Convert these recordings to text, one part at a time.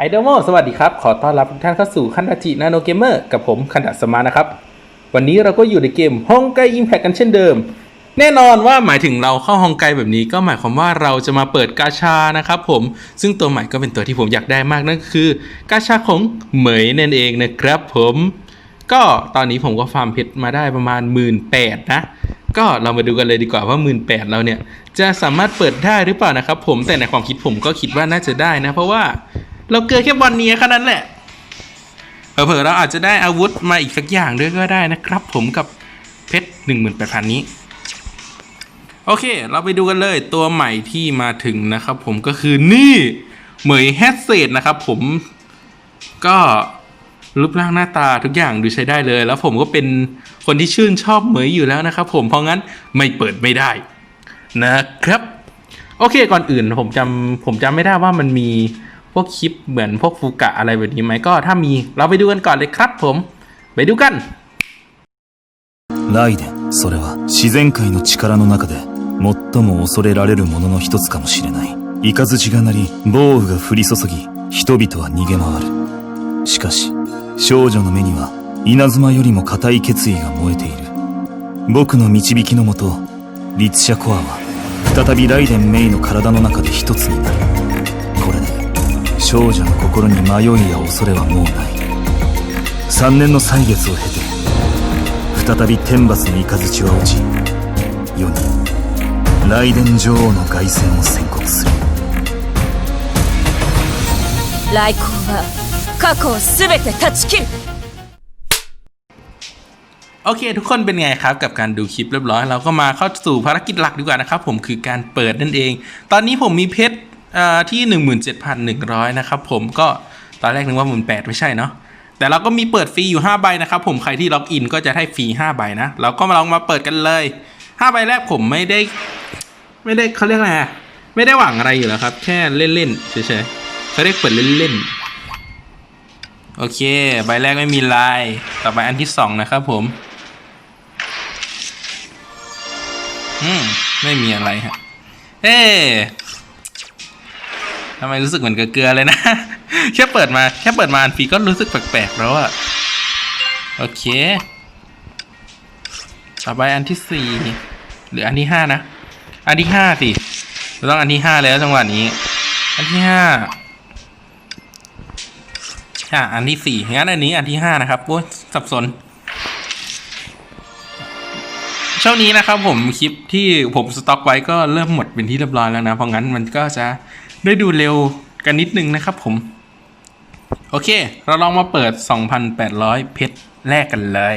ไอเดโมสวัสดีครับ ขอต้อนรับทุกท่านเข้าสู่คันดาจินาโนเกมเมอร์กับผมคันดาสมานะครับ วันนี้เราก็อยู่ในเกมฮองไกอิมแพคกันเช่นเดิม แน่นอนว่าหมายถึงเราเข้าฮองไกแบบนี้ก็หมายความว่าเราจะมาเปิดกาชานะครับผมซึ่งตัวใหม่ก็เป็นตัวที่ผมอยากได้มากนั่นคือกาชาของเหมยนั่นเองนะครับผมก็ตอนนี้ผมก็ฟาร์มเพชรมาได้ประมาณ 1 8ื่นนะก็เรามาดูกันเลยดีกว่าว่า 1 8ื่นเราเนี่ยจะสามารถเปิดได้หรือเปล่านะครับผมแต่ในความคิดผมก็คิดว่าน่าจะได้นะ เพราะว่า เราเกินแค่บอลเนี้แค่นั้นแหละเผลอๆเราอาจจะได้อาวุธมาอีกสักอย่างด้วยก็ได้นะครับ ผมกับเพชร18,000นี้ โอเค เราไปดูกันเลยตัวใหม่ที่มาถึงนะครับ ผมก็คือนี่ เหมยแฮดเซตนะครับ ผมก็รูปร่างหน้าตาทุกอย่างดูใช้ได้เลย แล้วผมก็เป็นคนที่ชื่นชอบเหมยอยู่แล้วนะครับ ผมเพราะงั้นไม่เปิดไม่ได้ นะครับ โอเคก่อนอื่นผมจำผมจำไม่ได้ว่ามันมี วกคลิปเหมือนพวกฟูกะอะไรแบบนี้ไหมก็ถ้ามีเราไปดูกันก่อนเลยครับผม ไปดูกัน ライデンそれは自然界の力の中で最も恐れられるものの一つかもしれない雷が鳴り暴雨が降り注ぎ人々は逃げ回るしかし少女の目には稲妻よりも固い決意が燃えている僕の導きのもと律者コアは再びライデンメイの体の中で一つになるこれで 少女の心に迷いや恐れはもうない3年の歳月を経て再び天罰の雷は落ち世に雷電女王の凱旋を宣告する来光は過去を全て断ち切る โอเค ทุกคนเป็นไงครับกับการดูคลิปเรียบร้อย เราก็มาเข้าสู่ภารกิจหลักดีกว่านะครับผมคือการเปิดนั่นเอง ตอนนี้ผมมีเพชรอ่า ที่ 17,100 นะครับผมก็ตอนแรกนึกว่าหมื่นแปดไม่ใช่เนาะแต่เราก็มีเปิดฟรีอยู่ 5 ใบนะครับผมใครที่ล็อกอินก็จะได้ฟรี5ใบนะเราก็มาลองมาเปิดกันเลย5ใบแรกผมไม่ได้ ไม่ได้เขาเรียกอะไรไม่ได้หวังอะไรอยู่แล้วครับ แค่เล่นๆเฉยๆเขาเรียกเปิดเล่นๆโอเค ใบแรกไม่มีลายต่อไปอันที่สองนะครับผมอืมไม่มีอะไรฮะเอ๊ ทำไมรู้สึกเหมือนเกลือเลยนะ แค่เปิดมาแค่เปิดมาอันฟรีก็รู้สึกแปลกๆแล้วอะโอเค ต่อไปอันที่สี่หรืออันที่ห้านะ อันที่ห้าสิเราต้องอันที่ห้าแล้วจังหวะนี้ อันที่ห้าอะอันที่สี่งั้นอันนี้อันที่ห้านะครับโอ้ยสับสนช่วงนี้นะครับผมคลิปที่ผมสต็อกไว้ก็เริ่มหมดเป็นที่เรียบร้อยแล้วนะ เพราะงั้นมันก็จะ ได้ดูเร็วกันนิดนึงนะครับผม โอเค เราลองมาเปิด 2,800 เพชรแรกกันเลย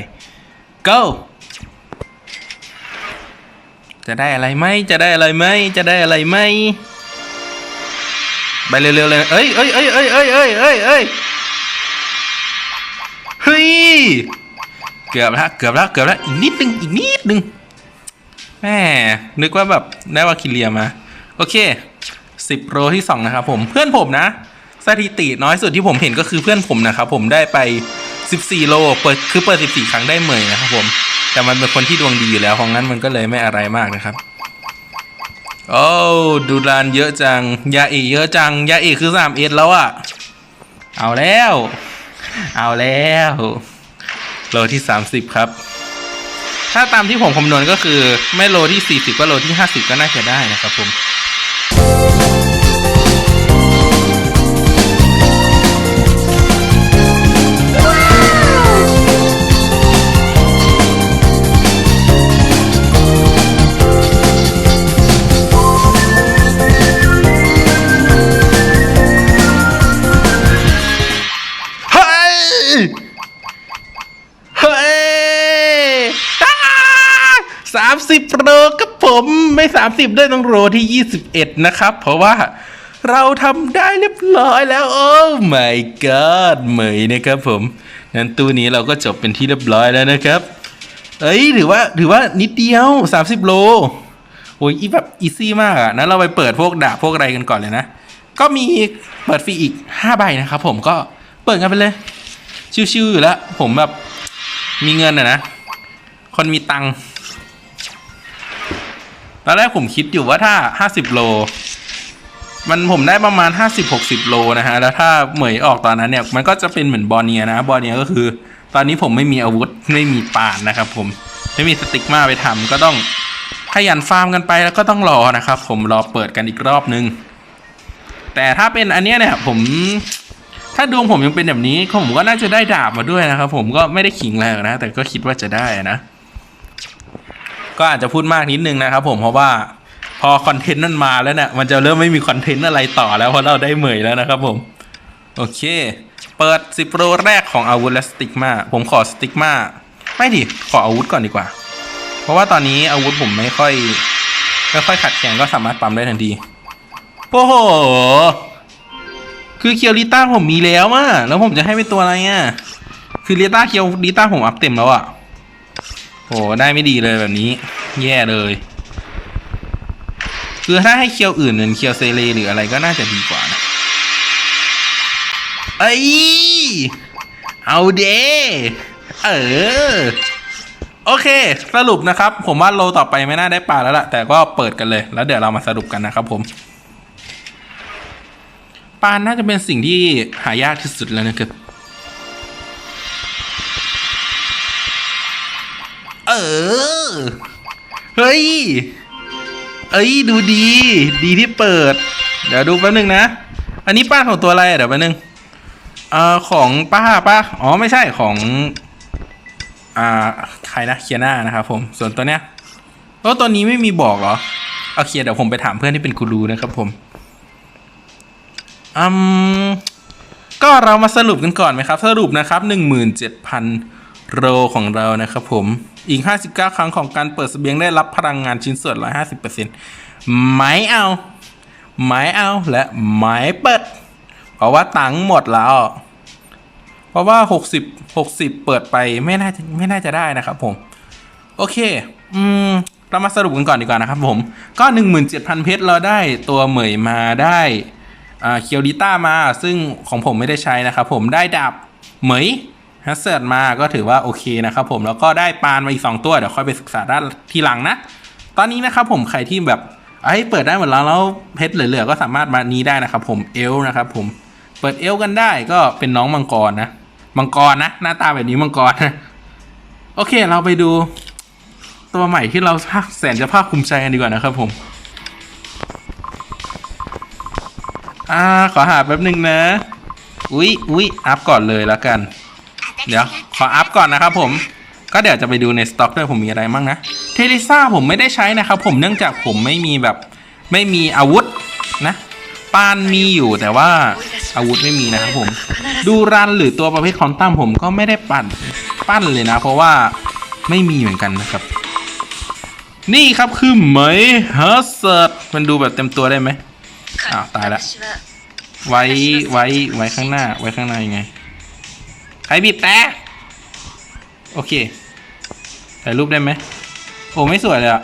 go จะได้อะไรไหมจะได้อะไรไหมจะได้อะไรไหมไปเร็วๆเลย เอ้ยเอ้ยเอ้ยเอ้ยเอ้ยเอ้ยเอ้ยเอ้ยเฮ้ย เกือบแล้ว เกือบแล้ว เกือบแล้ว อีกนิดนึง อีกนิดนึง แม่ นึกว่าแบบได้ว่าคิเลียมา โอเค สิบโรที่สองนะครับผมเพื่อนผมนะ สถิติน้อยสุดที่ผมเห็นก็คือเพื่อนผมนะครับผมได้ไป 14 โลเปิดคือเปิด 14 ครั้งได้เหมยนะครับผมแต่มันเป็นคนที่ดวงดีอยู่แล้วเพราะงั้นมันก็เลยไม่อะไรมากนะครับโอ้ดูรานเยอะจังยาเอกเยอะจังยาเอกคือ3เอ็ดแล้วอะเอาแล้ว เอาแล้วโลที่ 30 ครับ ถ้าตามที่ผมคำนวณก็คือ ไม่โลที่ 40 ก็โลที่ 50 ก็น่าจะได้นะครับผม เฮ้ย เฮ้ยสามสิบโลกับ ผมไม่สามสิบด้วยต้องโลที่ยี่สิบเอ็ดนะครับ เพราะว่าเราทำได้เรียบร้อยแล้วโอ้ my god เหมยนะครับผมงั้นตู้นี้เราก็จบเป็นที่เรียบร้อยแล้วนะครับ เอ้ยถือว่าถือว่านิดเดียวสามสิบโล โอ้ยอีแบบอีซี่มากอะนั้นเราไปเปิดพวกดาบพวกอะไรกันก่อนเลยนะ ก็มีเปิดฟรีอีกห้าใบนะครับผมก็เปิดกันไปเลย ชิวๆอยู่แล้ว ผมแบบมีเงินอะนะ คนมีตังค์ ตอนแรกผมคิดอยู่ว่าถ้าห้าสิบโล มันผมได้ประมาณ50-60โลนะฮะ แล้วถ้าเหมยออกตอนนั้นเนี่ย มันก็จะเป็นเหมือนบอเนียนะ บอเนียก็คือ ตอนนี้ผมไม่มีอาวุธไม่มีปานนะครับ ผมไม่มีสติกมาไปทำก็ต้องขยันฟาร์มกันไปแล้วก็ต้องรอนะครับ ผมรอเปิดกันอีกรอบนึง แต่ถ้าเป็นอันเนี้ยเนี่ยผมถ้าดวงผมยังเป็นแบบนี้ผมก็น่าจะได้ดาบมาด้วยนะครับ ผมก็ไม่ได้ขิงอะไรนะ แต่ก็คิดว่าจะได้นะ ก็อาจจะพูดมากนิดนึงนะครับผมเพราะว่าพอคอนเทนต์มันมาแล้วเนี่ยมันจะเริ่มไม่มีคอนเทนต์อะไรต่อแล้วเพราะเราได้เหมยแล้วนะครับผมโอเค เปิดสิบโรแรกของอาวุธและสติกมาผมขอสติกมาไม่ดิขออาวุธก่อนดีกว่า เพราะว่าตอนนี้อาวุธผมไม่ค่อยไม่ค่อยขัดแข็งก็สามารถปั๊มได้ทันทีโอ้โหคือเคียวริต้าผมมีแล้วอะแล้วผมจะให้เป็นตัวอะไรอะคือเรียต้าเคียวริต้าผมอัพเต็มแล้วอะ โหได้ไม่ดีเลยแบบนี้ แย่เลย คือถ้าให้เคียวอื่นเหมือนเคียวเซเลหรืออะไรก็น่าจะดีกว่านะเอ้ยเอาเดเออโอเค สรุปนะครับ ผมว่าโลต่อไปไม่น่าได้ปลาแล้วล่ะ แต่ก็เปิดกันเลย แล้วเดี๋ยวเรามาสรุปกันนะครับผมปลาน่าจะเป็นสิ่งที่หายากที่สุดแล้วนะครับ เออ เฮ้ย เอ้ยดูดี ดีที่เปิด เดี๋ยวดูแป๊บนึงนะ อันนี้ป้าของตัวอะไร เดี๋ยวแป๊บนึงเอ่อของป้าป้าอ๋อไม่ใช่ของอ่าใครนะเคียน่านะครับผม ส่วนตัวเนี้ยโอ้ตัวนี้ไม่มีบอกเหรอโอาเคเดี๋ยวผมไปถามเพื่อนที่เป็นกูรูนะครับผมอืมก็เรามาสรุปกันก่อนไหมครับ สรุปนะครับ17,000โรของเรานะครับผม อีก 59 ครั้งของการเปิดสเสบียงได้รับพลังงานชิ้นส่วน 150%ไม่เอา ไม่เอาและไม่เปิด เพราะว่าตังค์หมดแล้ว เพราะว่า 60 60 เปิดไปไม่น่าจะไม่น่าจะได้นะครับผม โอเค อืมเรามาสรุปกันก่อนดีกว่านะครับผม ก็ 17,000 เพชรเราได้ตัวเหมยมาได้เคียวดิต้ามา ซึ่งของผมไม่ได้ใช้นะครับผมได้ดาบเหมย ฮัสเซิร์ดมาก็ถือว่าโอเคนะครับผมแล้วก็ได้ปานมาอีก 2 ตัวเดี๋ยวค่อยไปศึกษาด้านทีหลังนะ ตอนนี้นะครับผมใครที่แบบไอ้เปิดได้หมดแล้วแล้วเพชรเหลือๆก็สามารถมานี้ได้นะครับผมเอลนะครับผมเปิดเอลกันได้ก็เป็นน้องมังกรนะมังกรนะ หน้าตาแบบนี้มังกรนะโอเคเราไปดู ตัวใหม่ที่เราภาคแสนจะภาคภูมิใจกันดีกว่านะครับผม อ่าขอหาแป๊บหนึ่งนะ อุ๊ยอุ๊ยอัพก่อนเลยแล้วกัน เดี๋ยวขออัพก่อนนะครับผม ก็เดี๋ยวจะไปดูในสต็อกด้วยผมมีอะไรบ้างนะ เทลิซ่าผมไม่ได้ใช้นะครับผมเนื่องจากผมไม่มีแบบไม่มีอาวุธนะปานมีอยู่แต่ว่าอาวุธไม่มีนะครับผม ดูรันหรือตัวประเภทคอนตัมผมก็ไม่ได้ปั่นปั้นเลยนะ เพราะว่าไม่มีเหมือนกันนะครับ นี่ครับคือไหมฮัสเซิร์มันดูแบบเต็มตัวได้ไหมอ้าวตายละไว้ไว้ไว้ข้างหน้าไว้ข้างหน้ายังไง รบีบแต่โอเคถ่ายรูปได้ไหมโอ้ไม่สวยเลยอะ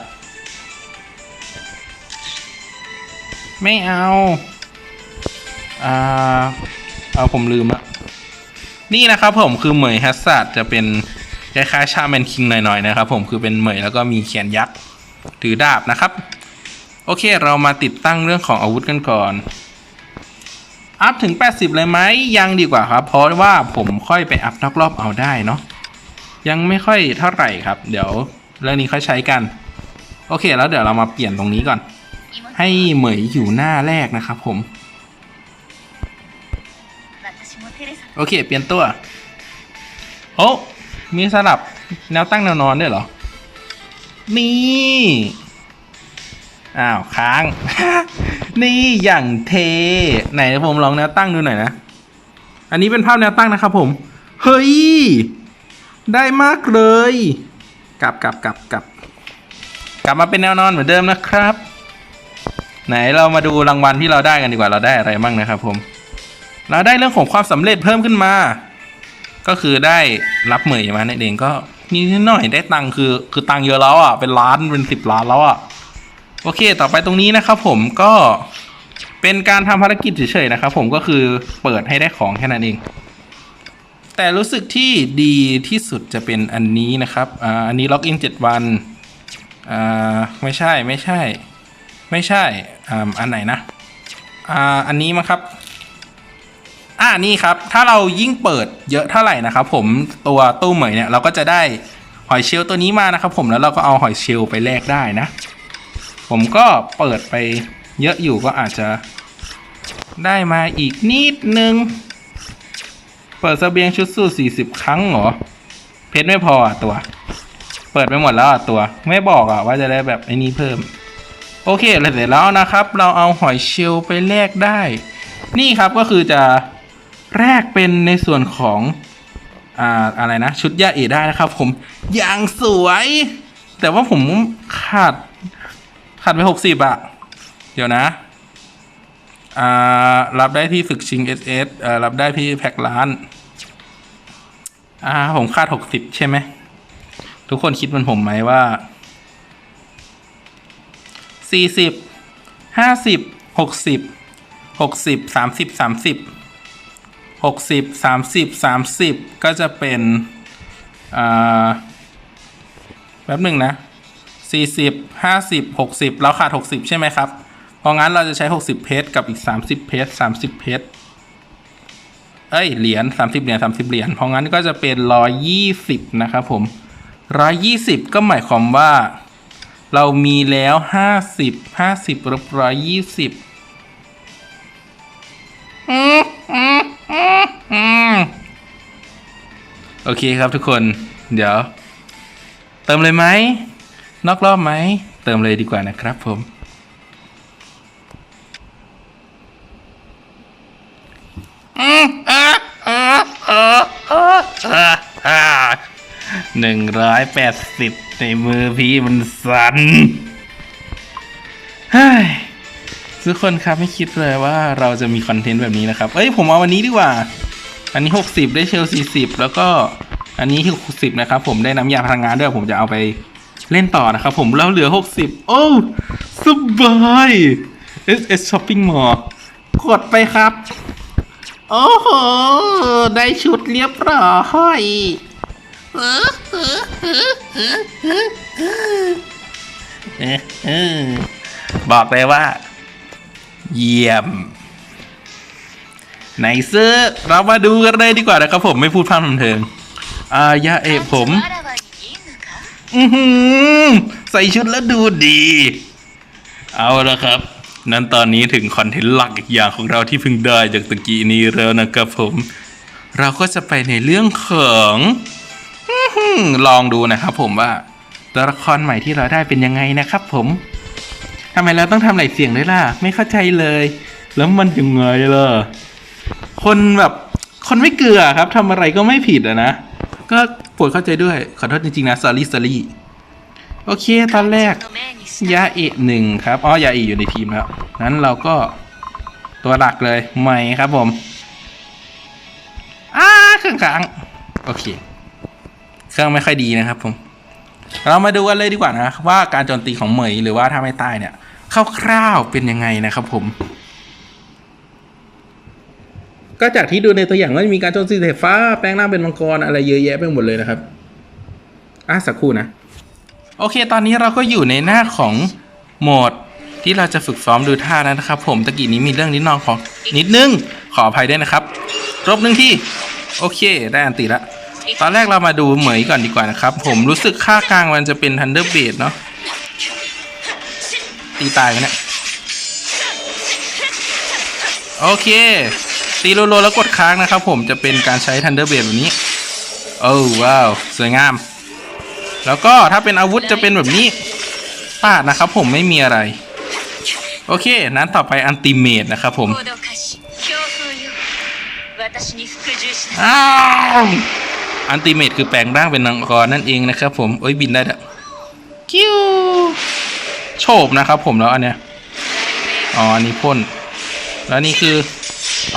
ไม่เอาอ่าเอาผมลืมละนี่นะครับผมคือเหมยฮัสซัดจะเป็นคล้ายๆชาแมนคิงหน่อยๆนะครับผมคือเป็นเหมยแล้วก็มีแขนยักษ์ถือดาบนะครับ โอเคเรามาติดตั้งเรื่องของอาวุธกันก่อน อัพถึง 80 เลยไหมยังดีกว่าครับ เพราะว่าผมค่อยไปอัพนอกรอบเอาได้เนาะยังไม่ค่อยเท่าไหร่ครับ เดี๋ยวเรื่องนี้ค่อยใช้กัน โอเคแล้วเดี๋ยวเรามาเปลี่ยนตรงนี้ก่อน ให้เหมยอยู่หน้าแรกนะครับผม โอเค เปลี่ยนตัว โอ้มีสลับแนวตั้งแนวนอนด้วยเหรอ นี่ อ้าว ค้าง นี่อย่างเท ไหนผมลองแนวตั้งดูหน่อยนะ อันนี้เป็นภาพแนวตั้งนะครับผม เฮ้ย ได้มากเลย กลับกลับกลับกลับ กลับมาเป็นแนวนอนเหมือนเดิมนะครับ ไหนเรามาดูรางวัลที่เราได้กันดีกว่าเราได้อะไรบ้างนะครับผม เราได้เรื่องของความสำเร็จเพิ่มขึ้นมา ก็คือได้รับเหมยมานั่นเองก็นิดหน่อยได้ตังค์คือคือตังค์เยอะแล้วอะเป็นล้านเป็นสิบล้านแล้วอะ โอเค ต่อไปตรงนี้นะครับผมก็เป็นการทำภารกิจเฉยๆนะครับผมก็คือเปิดให้ได้ของแค่นั้นเอง แต่รู้สึกที่ดีที่สุดจะเป็นอันนี้นะครับอ่าอันนี้ล็อกอินเจ็ดวันอ่าไม่ใช่ไม่ใช่ ไม่ใช่อ่าอันไหนนะอ่าอันนี้มั้งครับอ่านี่ครับ ถ้าเรายิ่งเปิดเยอะเท่าไหร่นะครับผมตัวตู้เหมยเนี่ยเราก็จะได้หอยเชลล์ตัวนี้มานะครับผมแล้วเราก็เอาหอยเชลล์ไปแลกได้นะ ผมก็เปิดไปเยอะอยู่ก็อาจจะได้มาอีกนิดนึง เปิดเสบียงชุดสู้ 40 ครั้งเหรอ เพชรไม่พออะตัว เปิดไปหมดแล้วอะตัว ไม่บอกอะว่าจะได้แบบไอ้นี้เพิ่ม โอเคเสร็จแล้วนะครับ เราเอาหอยเชลล์ไปแลกได้ นี่ครับก็คือจะแลกเป็นในส่วนของอ่าอะไรนะ ชุดยาเอได้นะครับ ผมอย่างสวย แต่ว่าผมขาด ขาดไปหกสิบอะเดี๋ยวนะอ่ารับได้ที่ฝึกชิง SS เอ่อรับได้ที่แพ็กร้าน อ่า ผมคาดหกสิบใช่ไหม ทุกคนคิดเหมันผมไหมว่าสี่สิบห้าสิบหกสิบหกสิบสามสิบสามสิบหกสิบสามสิบสามสิบก็จะเป็นอ่าแป๊บหนึ่งนะ สี่สิบห้าสิบหกสิบเราขาดหกสิบใช่ไหมครับ เพราะงั้นเราจะใช้หกสิบเพชรกับอีกสามสิบเพชรสามสิบเพชรเอ้ยเหรียญสามสิบเหรียญสามสิบเหรียญเพราะงั้นก็จะเป็นร้อยยี่สิบนะครับผมร้อยยี่สิบก็หมายความว่า เรามีแล้วห้าสิบห้าสิบลบร้อยยี่สิบโอเคครับทุกคน เดี๋ยว เติมเลยไหม นอกรอบไหม เติมเลยดีกว่านะครับผม หนึ่งร้อยแปดสิบในมือพี่มันสั่นทุกคนครับไม่คิดเลยว่าเราจะมีคอนเทนต์แบบนี้นะครับ เอ้ย ผมเอาวันนี้ดีกว่า อันนี้หกสิบได้เชลสี่สิบแล้วก็อันนี้หกสิบนะครับ ผมได้น้ำยาพลังงานด้วยผมจะเอาไป เล่นต่อนะครับผมแล้วเหลือหกสิบโอ้สบาย SS Shopping Mall กดไปครับ โอ้โห ได้ชุดเรียบร้อยบอกเลยว่า เยี่ยมไหนซื้อเรามาดูกันเลยดีกว่านะครับผมไม่พูดพร่ำทำเพลิงอายาเอะผม อือหือใส่ชุดแล้วดูดี เอาละครับ นั้นตอนนี้ถึงคอนเทนต์หลักอีกอย่างของเราที่เพิ่งได้จากตะกี้นี้แล้วนะครับผม เราก็จะไปในเรื่องของลองดูนะครับผมว่าตัวละครใหม่ที่เราได้เป็นยังไงนะครับผมทำไมเราต้องทำหลายเสียงด้วยล่ะ ไม่เข้าใจเลย แล้วมันยังไงล่ะ คนแบบ คนไม่เกลือครับทำอะไรก็ไม่ผิดอะนะ ก็ ปรดเข้าใจด้วย ขอโทษจริงๆนะ sorry sorry โอเค ตอนแรก ยาเอะหนึ่งครับ อ๋อ ยาเอะอยู่ในทีมแล้ว นั้นเราก็ตัวหลักเลยใหม่ครับผม อ้าเครื่องกลาง โอเค เครื่องไม่ค่อยดีนะครับผม เรามาดูกันเลยดีกว่านะ ว่าการโจมตีของเหมยหรือว่าถ้าไม่ตายเนี่ยคร่าวๆเป็นยังไงนะครับผม ก็จากที่ดูในตัวอย่างก็จะมีการโจมตีสายฟ้า แปลงร่างเป็นมังกรอะไรเยอะแยะไปหมดเลยนะครับ อะสักครู่นะ โอเค ตอนนี้เราก็อยู่ในหน้าของโหมดที่เราจะฝึกซ้อมดูท่านะครับ ผมตะกี้นี้มีเรื่องนิดนองของนิดนึง ขออภัยด้วยนะครับ รบหนึ่งที่ โอเค ได้อันติละ ตอนแรกเรามาดูเหมยก่อนดีกว่านะครับ ผมรู้สึกค่ากลางมันจะเป็นทันเดอร์เบดเนาะ ตีตายไหมเนี่ย โอเค ตีโลโลแล้วกดค้างนะครับผมจะเป็นการใช้ทันเดอร์เบดแบบนี้โอ้ว้าว สวยงาม แล้วก็ถ้าเป็นอาวุธจะเป็นแบบนี้ปาดนะครับผมไม่มีอะไร โอเค นั้นต่อไปอันติเมตนะครับผมอันติเมตคือแปลงร่างเป็นนังกรนั่นเองนะครับผมเอ้ยบินได้ละคิวโฉบนะครับผมแล้วอันเนี้ยอ๋ออันนี้พ่น แล้วนี่คือ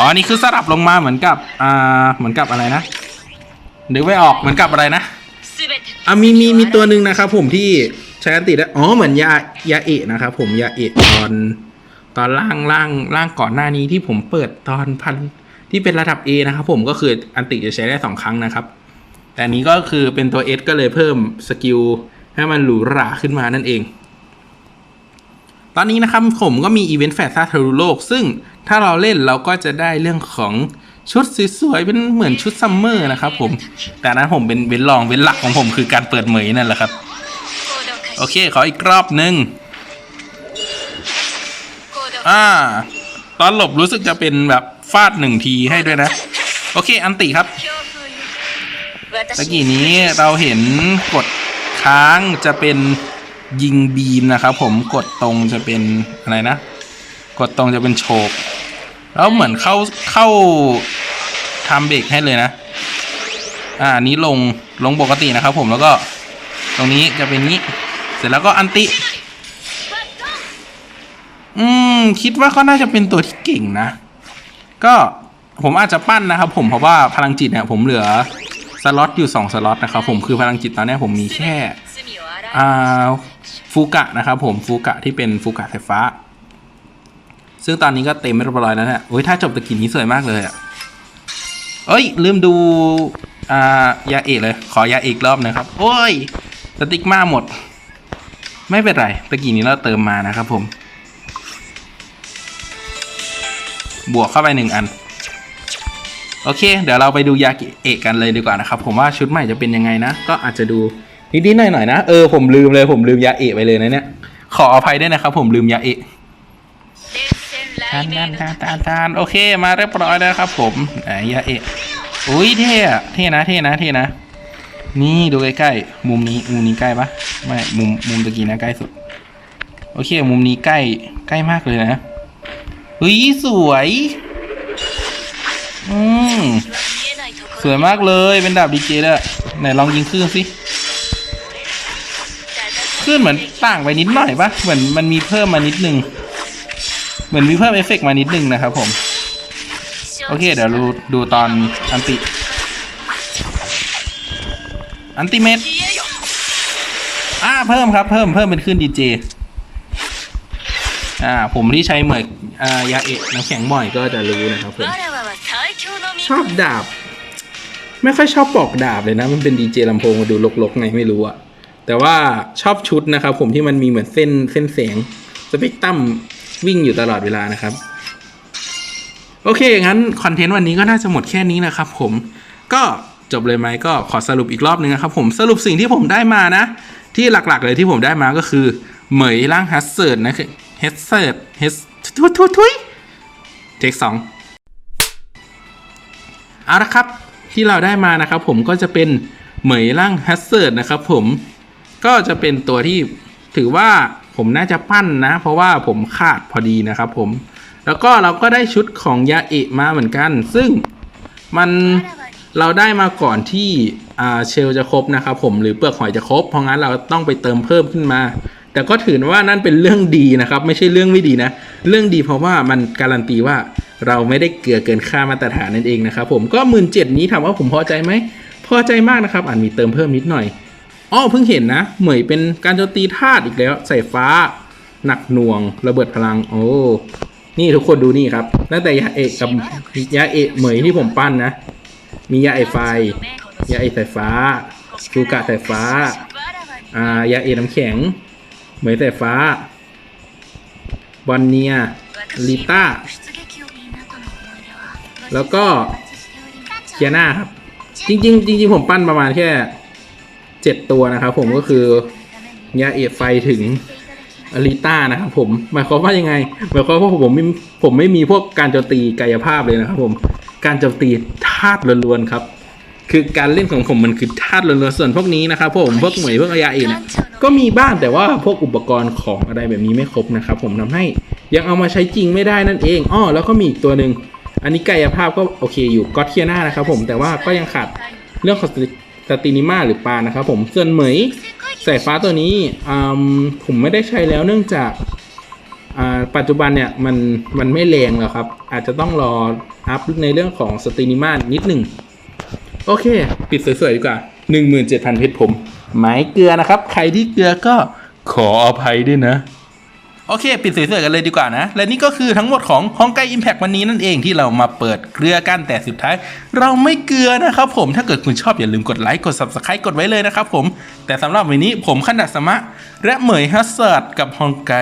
อ๋อนนี้คือสลับลงมาเหมือนกับอ่าเหมือนกับอะไรนะนึกไม่ออกเหมือนกับอะไรนะอะมีมีมีตัวหนึ่งนะครับผมที่ใช้อันติได้อ๋อเหมือนยายาเอะนะครับผมยาเอะตอนตอนล่างล่างล่างก่อนหน้านี้ที่ผมเปิดตอนพันที่เป็นระดับ A นะครับผมก็คืออันติจะใช้ได้สองครั้งนะครับ แต่นี้ก็คือเป็นตัว S ก็เลยเพิ่มสกิลให้มันหรูหราขึ้นมานั่นเอง อนนี้นะครับผมก็มีอีเวนต์แฟร์ซ่าทะลุโลก ซึ่งถ้าเราเล่นเราก็จะได้เรื่องของชุดสวยๆเป็นเหมือนชุดซัมเมอร์นะครับผม แต่นนั้นผมเป็นเว้นรองเว้นหลักของผมคือการเปิดเหมยนั่นแหละครับ โอเค ขออีกรอบหนึ่งอ่า ตอนหลบรู้สึกจะเป็นแบบฟาดหนึ่งทีให้ด้วยนะ โอเค อันติครับตะกี้นี้เราเห็นกดค้างจะเป็น ยิงบีมนะครับผมกดตรงจะเป็นอะไรนะ กดตรงจะเป็นโฉบแล้วเหมือนเข้าเข้าทำเบรกให้เลยนะ อ่านี้ลงลงปกตินะครับผมแล้วก็ตรงนี้จะเป็นนี้ เสร็จแล้วก็อันติ อืม คิดว่าเขาน่าจะเป็นตัวที่เก่งนะ ก็ผมอาจจะปั้นนะครับผมเพราะว่าพลังจิตเนี่ยผมเหลือสล็อตอยู่ 2 สล็อตนะครับผมคือพลังจิตตอนนี้ผมมีแค่อ่า ฟูกะนะครับผมฟูกะที่เป็นฟูกะไฟฟ้า ซึ่งตอนนี้ก็เต็มไม่เรียบร้อยแล้วนี่ยโอ้ยถ้าจบตะกี้นี้สวยมากเลยอะเอ้ย ลืมดูอ่ายาเอกเลย ขอยาเอกรอบนะครับ โอ้ยสติ๊กมาหมด ไม่เป็นไรตะกี้นี้เราเติมมานะครับผม บวกเข้าไปหนึ่งอัน โอเค เดี๋ยวเราไปดูยาเอะกันเลยดีกว่านะครับ ผมว่าชุดใหม่จะเป็นยังไงนะ ก็อาจจะดู นิดๆหน่อยๆนะ เออผมลืมเลยผมลืมยาเอะไปเลยนะเนี่ย ขออภัยด้วยนะครับผมลืมยาเอะทานทานทานทานทานโอเคมาเรียบร้อยแล้วครับ ผมไหนยาเอะอุ้ยเท่อะเท่นะเท่นะเท่นะ นี่ดูใกล้ๆมุมนี้มุมนี้ใกล้ปะไม่มุมมุมตะกี้นะใกล้สุด โอเค มุมนี้ใกล้ใกล้มากเลยนะเฮ้ยสวย อืมสวยมากเลยเป็นดาบดีเจเลยไหนลองยิงคลื่นสิ คลื่นเหมือนต่างไปนิดหน่อยปะเหมือนมันมีเพิ่มมานิดนึง เหมือนมีเพิ่มเอฟเฟกต์มานิดนึงนะครับผม โอเค เดี๋ยวดูดูตอนอันติ อันติเมตอ่าเพิ่มครับ เพิ่มเพิ่มเป็นคลื่นดีเจอ่าผมที่ใช้เหมือนอ่ายาเอะน้ำแข็งบ่อยก็จะรู้นะครับผมชอบดาบ ไม่ค่อยชอบปอกดาบเลยนะ มันเป็นดีเจลำโพงมาดูลกๆไงไม่รู้อะ แต่ว่าชอบชุดนะครับ ผมที่มันมีเหมือนเส้นเส้นแสงสเปกตรัมวิ่งอยู่ตลอดเวลานะครับ โอเค งั้นคอนเทนต์วันนี้ก็น่าจะหมดแค่นี้นะครับ ผมก็จบเลยไหมก็ขอสรุปอีกรอบนึงนะครับ ผมสรุปสิ่งที่ผมได้มานะ ที่หลักๆเลยที่ผมได้มาก็คือ เหมยร่างฮัสเซิร์ดนะคือเฮสเซิร์ดเฮสทุยทุยทุยเทคสองเอาละครับที่เราได้มานะครับ ผมก็จะเป็นเหมยร่างฮัสเซิร์ดนะครับ ผม ก็จะเป็นตัวที่ถือว่าผมน่าจะปั้นนะ เพราะว่าผมขาดพอดีนะครับผม แล้วก็เราก็ได้ชุดของยาเอะมาเหมือนกัน ซึ่งมันเราได้มาก่อนที่เชลจะครบนะครับผมหรือเปลือกหอยจะครบ เพราะงั้นเราต้องไปเติมเพิ่มขึ้นมา แต่ก็ถือว่านั่นเป็นเรื่องดีนะครับ ไม่ใช่เรื่องไม่ดีนะ เรื่องดีเพราะว่ามันการันตีว่าเราไม่ได้เกลือเกินค่ามาตรฐานนั่นเองนะครับผมก็หมื่นเจ็ดนี้ถามว่าผมพอใจไหมพอใจมากนะครับอ่านมีเติมเพิ่มนิดหน่อย อ้อเพิ่งเห็นนะ เหมยเป็นการโจมตีธาตุอีกแล้ว ใส่ฟ้า หนักหน่วง ระเบิดพลัง โอ้ นี่ทุกคนดูนี่ครับ ตั้งแต่ยาเอกกับยาเอกเหมยที่ผมปั้นนะ มียาเอกไฟ ยาเอกสายฟ้าฟูกะสายฟ้า อ่า ยาเอกน้ำแข็ง เหมยสายฟ้า บอนเนีย ลิต้า แล้วก็เคียนาครับ จริง ๆ จริง ๆ ผมปั้นประมาณแค่ เจ็ดตัวนะครับผมก็คือยาเอกไฟถึงอลิต้านะครับผมหมายความว่ายังไงหมายความว่าผมไม่ผมไม่มีพวกการโจมตีกายภาพเลยนะครับผมการโจมตีธาตุล้วนๆครับ คือการเล่นของผมมันคือธาตุล้วนๆส่วนพวกนี้นะครับผมพวกเหมยพวกอายาเองก็มีบ้างแต่ว่าพวกอุปกรณ์ของอะไรแบบนี้ไม่ครบนะครับผมทำให้ยังเอามาใช้จริงไม่ได้นั่นเองอ้อแล้วก็มีอีกตัวหนึ่งอันนี้กายภาพก็โอเคอยู่ก็เทียนานะครับผมแต่ว่าก็ยังขาดเรื่องของ สตินิมาหรือปลานะครับผมส่วนเหมยสายฟ้าตัวนี้อืมผมไม่ได้ใช้แล้วเนื่องจากอ่าปัจจุบันเนี่ยมันมันไม่แรงแล้วครับ อาจจะต้องรออัพในเรื่องของสตรีนิมานิดหนึ่งโอเค ปิดสวยๆดีกว่า 17,000 เพชรผมไม้เกลือนะครับ ใครที่เกลือก็ขออภัยด้วยนะ โอเค ปิดสวยๆกันเลยดีกว่านะ และนี่ก็คือทั้งหมดของฮองไกอิมแพ t วันนี้นั่นเองที่เรามาเปิดเกลือกันแต่สุดท้าย เราไม่เกลือนะครับผมถ้าเกิดคุณชอบอย่าลืมกดไลค์กด subscribe กดไว้เลยนะครับผมแต่สำหรับวันนี้ผมขนาดสมะ และเหมยฮัสเซัดกับฮองไก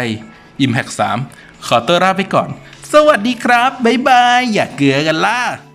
Impact 3ขอตัวลาไปก่อน สวัสดีครับบ๊ายบายอย่าเกลือกันล่ะ